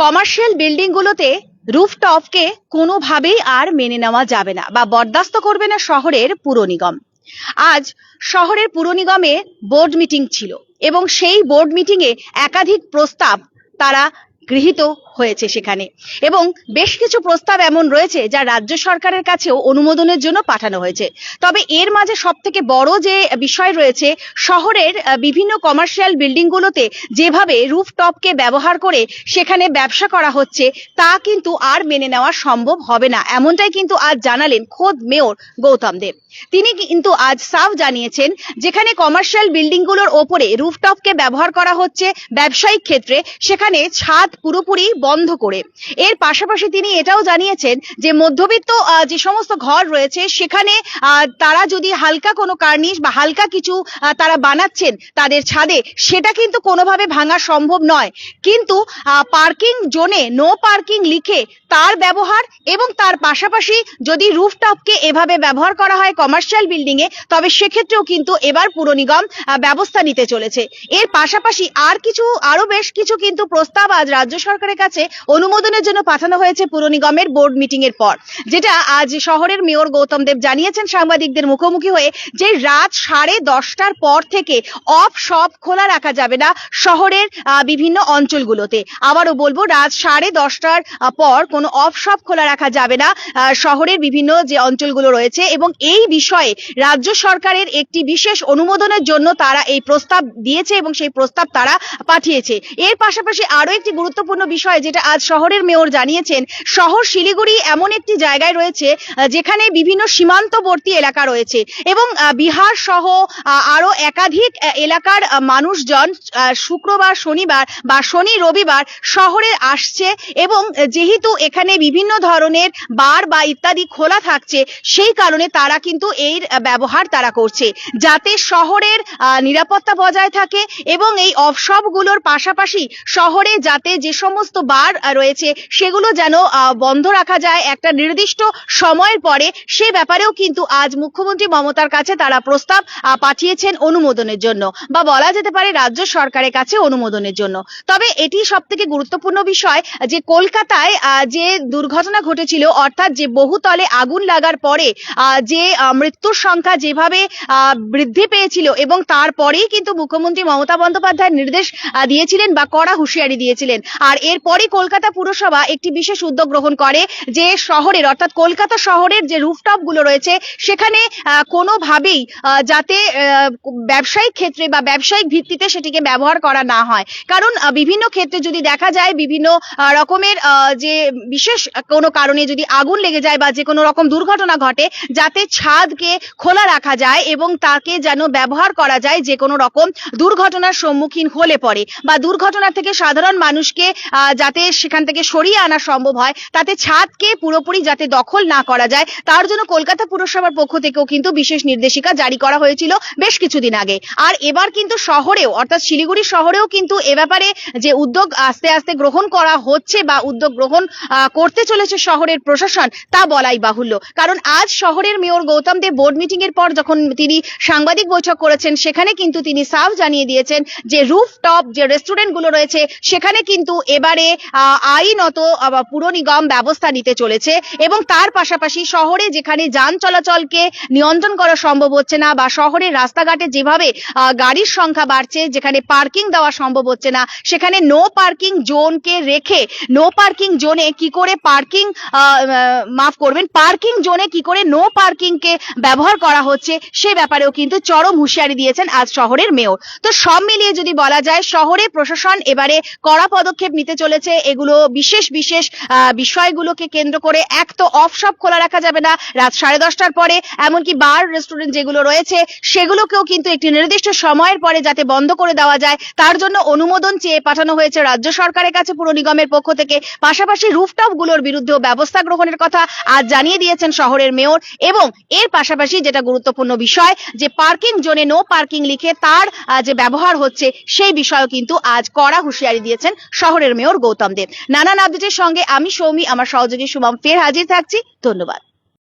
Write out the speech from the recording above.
Commercial বিল্ডিংগুলোতে রুফটপকে কোনোভাবেই আর মেনে নেওয়া যাবে না বা বরদাস্ত করবে না শহরের পুর নিগম। আজ শহরের পুর নিগমে বোর্ড মিটিং ছিল এবং সেই বোর্ড মিটিংয়ে একাধিক প্রস্তাব তারা গৃহীত হয়েছে সেখানে। এবং বেশ কিছু প্রস্তাব এমন রয়েছে যা রাজ্য সরকারের কাছেও অনুমোদনের জন্য পাঠানো হয়েছে। তবে এর মাঝে সব থেকে বড় যে বিষয় রয়েছে, শহরের বিভিন্ন কমার্শিয়াল বিল্ডিংগুলোতে যেভাবে রুফটপকে ব্যবহার করে সেখানে ব্যবসা করা হচ্ছে, তা কিন্তু আর মেনে নেওয়া সম্ভব হবে না। এমনটাই কিন্তু আজ জানালেন খোদ মেয়র গৌতম দেব। তিনি কিন্তু আজ সাফ জানিয়েছেন, যেখানে কমার্শিয়াল বিল্ডিংগুলোর ওপরে রুফটপকে ব্যবহার করা হচ্ছে ব্যবসায়িক ক্ষেত্রে, সেখানে ছাদ পুরোপুরি বন্ধ করে। এর পাশাপাশি তিনি এটাও জানিয়েছেন যে মধ্যবিত্ত যে সমস্ত ঘর রয়েছে, সেখানে তারা যদি হালকা কোনো কার্নিশ বা হালকা কিছু তারা বানাচ্ছেন তাদের ছাদে, সেটা কিন্তু কোনোভাবে ভাঙা সম্ভব নয়। কিন্তু পার্কিং জোনে নো পার্কিং লিখে তার ব্যবহার এবং তার পাশাপাশি যদি রুফটপকে এভাবে ব্যবহার করা হয় কমার্শিয়াল বিল্ডিং এ তবে সেক্ষেত্রেও কিন্তু এবার পুর নিগম ব্যবস্থা নিতে চলেছে। এর পাশাপাশি আর কিছু আরও বেশ কিছু কিন্তু প্রস্তাব আজ রাজ্য সরকারের কাছে অনুমোদনের জন্য পাঠানো হয়েছে পুর নিগমের বোর্ড মিটিং এর পর, যেটা আজ শহরের মেয়র গৌতম দেব জানিয়েছেন সাংবাদিকদের মুখোমুখি হয়ে যে রাত সাড়ে দশটার পর থেকে অফ সব খোলা রাখা যাবে না শহরের বিভিন্ন অঞ্চলগুলোতে। আবারও বলব, রাত সাড়ে দশটার পর কোনো অফ সব খোলা রাখা যাবে না শহরের বিভিন্ন যে অঞ্চলগুলো রয়েছে এবং এই বিষয়ে রাজ্য সরকারের একটি বিশেষ অনুমোদনের জন্য তারা এই প্রস্তাব দিয়েছে এবং সেই প্রস্তাব তারা পাঠিয়েছে। এর পাশাপাশি আরও একটি গুরুত্বপূর্ণ বিষয় যেটা আজ শহরের মেয়র জানিয়েছেন, শহর শিলিগুড়ি এমন একটি জায়গায় রয়েছে যেখানে বিভিন্ন সীমান্তবর্তী এলাকা রয়েছে এবং বিহার সহ আরও একাধিক এলাকার মানুষজন শুক্রবার, শনিবার বা শনি রবিবার শহরে আসছে এবং যেহেতু এখানে বিভিন্ন ধরনের বার বা ইত্যাদি খোলা থাকছে, সেই কারণে তারা কিন্তু এর ব্যবহার তারা করছে। যাতে শহরের নিরাপত্তা বজায় থাকে এবং এই অফশপগুলোর পাশাপাশি শহরে যাতে যে সমস্ত বার রয়েছে, সেগুলো যেন বন্ধ রাখা যায়। একটা নির্দিষ্ট সময়ের পরে সে ব্যাপারেও কিন্তু আজ মুখ্যমন্ত্রী মমতার কাছে তারা প্রস্তাব পাঠিয়েছেন অনুমোদনের জন্য বা বলা যেতে পারে রাজ্য সরকারের কাছে অনুমোদনের জন্য। তবে এটি সব থেকে গুরুত্বপূর্ণ বিষয় যে কলকাতায় যে দুর্ঘটনা ঘটেছিল, অর্থাৎ যে বহুতলে আগুন লাগার পরে যে মৃত্যুর সংখ্যা যেভাবে বৃদ্ধি পেয়েছিল এবং তারপরেই কিন্তু মুখ্যমন্ত্রী মমতা বন্দ্যোপাধ্যায় নির্দেশ দিয়েছিলেন বা কড়া হুঁশিয়ারি দিয়েছিলেন আর এরপরে কলকাতা পুরসভা একটি বিশেষ উদ্যোগ গ্রহণ করে যে শহরের, অর্থাৎ কলকাতা শহরের যে রুফটপগুলো রয়েছে, সেখানে কোনোভাবেই যাতে ব্যবসায়িক ক্ষেত্রে বা ব্যবসায়িক ভিত্তিতে সেটিকে ব্যবহার করা না হয়। কারণ বিভিন্ন ক্ষেত্রে যদি দেখা যায় বিভিন্ন রকমের যে বিশেষ কোনো কারণে যদি আগুন লেগে যায় বা যে কোনো রকম দুর্ঘটনা ঘটে, যাতে ছাদকে খোলা রাখা যায় এবং তাকে যেন ব্যবহার করা যায় যে কোনো রকম দুর্ঘটনার সম্মুখীন হলে পরে বা দুর্ঘটনা থেকে সাধারণ মানুষকে আহ, যাতে সেখান থেকে সরিয়ে আনা সম্ভব হয় তাতে ছাদকে পুরোপুরি যাতে দখল না করা যায় তার জন্য কলকাতা পুরসভার পক্ষ থেকেও কিন্তু বিশেষ নির্দেশিকা জারি করা হয়েছিল বেশ কিছুদিন আগে। আর এবার কিন্তু শহরেও অর্থাৎ শিলিগুড়ি শহরেও কিন্তু এ ব্যাপারে যে উদ্যোগ আস্তে আস্তে গ্রহণ করা হচ্ছে বা উদ্যোগ গ্রহণ করতে চলেছে শহরের প্রশাসন তা বলাই বাহুল্য। কারণ আজ শহরের mayor Gautam Deb board meeting এর পর যখন তিনি সাংবাদিক বৈঠক করেছেন সেখানে কিন্তু তিনি সাফ জানিয়ে দিয়েছেন যে রুফ টপ যে রেস্টুরেন্টগুলো রয়েছে সেখানে কিন্তু এবারে আইনত পুর নিগম ব্যবস্থা নিতে চলেছে এবং তার পাশাপাশি শহরে যেখানে যান চলাচলকে নিয়ন্ত্রণ করা সম্ভব হচ্ছে না বা শহরের রাস্তাঘাটে যেভাবে গাড়ির সংখ্যা বাড়ছে, যেখানে পার্কিং দেওয়া সম্ভব হচ্ছে না, সেখানে নো পার্কিং জোনকে রেখে নো পার্কিং জোনে কি করে পার্কিং মাফ করবেন পার্কিং জোনে কি করে নো পার্কিং কে ব্যবহার করা হচ্ছে, সে ব্যাপারেও কিন্তু চরম হুঁশিয়ারি দিয়েছেন আজ শহরের মেয়র। তো সব মিলিয়ে যদি বলা যায়, শহরে প্রশাসন এবারে কড়া পদক্ষেপ নিতে চলেছে, এগুলো বিশেষ বিশেষ বিষয়গুলোকে কেন্দ্র করে এক তো অফ শপ খোলা রাখা যাবে না রাত সাড়ে দশটার পরে, এমনকি বার রেস্টুরেন্ট যেগুলো রয়েছে, সেগুলোকেও কিন্তু একটি নির্দিষ্ট সময়ের পরে যাতে বন্ধ করে দেওয়া যায়, তার জন্য অনুমোদন চেয়ে পাঠানো হয়েছে রাজ্য সরকারের কাছে পুর নিগমের পক্ষ থেকে। পাশাপাশি রুফটপগুলোর বিরুদ্ধেও ব্যবস্থা গ্রহণের কথা আজ জানিয়ে দিয়েছেন শহরের মেয়র এবং এর পাশাপাশি যেটা গুরুত্বপূর্ণ বিষয়, যে পার্কিং জোনে নো পার্কিং লিখে তার যে ব্যবহার হচ্ছে, সেই বিষয়েও কিন্তু আজ কড়া হুঁশিয়ারি দিয়েছেন শহরের মেয়র গৌতম দেব। নানান আপডেটের সঙ্গে আমি সৌমি, আমার সহযোগী শুভম ফের হাজির থাকছি। ধন্যবাদ।